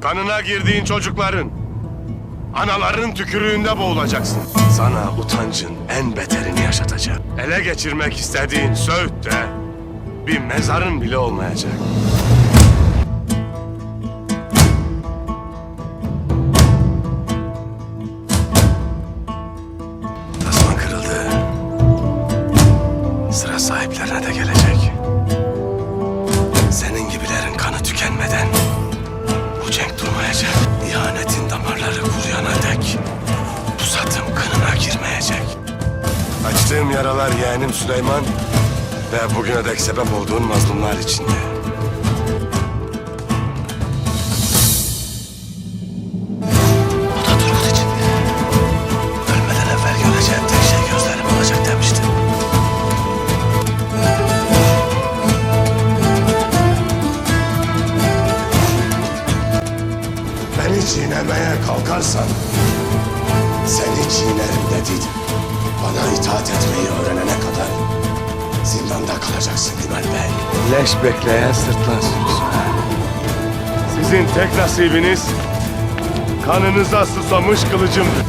Kanına girdiğin çocukların, anaların tükürüğünde boğulacaksın. Sana utancın en beterini yaşatacak. Ele geçirmek istediğin Söğüt'te bir mezarın bile olmayacak. Tasman kırıldı. Sıra sahiplerine de gelecek. Senin gibilerin kanı tükenmeden cenk durmayacak. İhanetin damarları kuruyana dek pusatım kınına girmeyecek. Açtığım yaralar yeğenim Süleyman ve bugüne dek sebep olduğun mazlumlar içinde. Beni çiğnemeye kalkarsan seni çiğnerim dediydim. Bana itaat etmeyi öğrenene kadar zindanda kalacaksın Gümer Bey. Leş bekleyen sırtlan. Sizin tek nasibiniz kanınıza susamış kılıcımdır.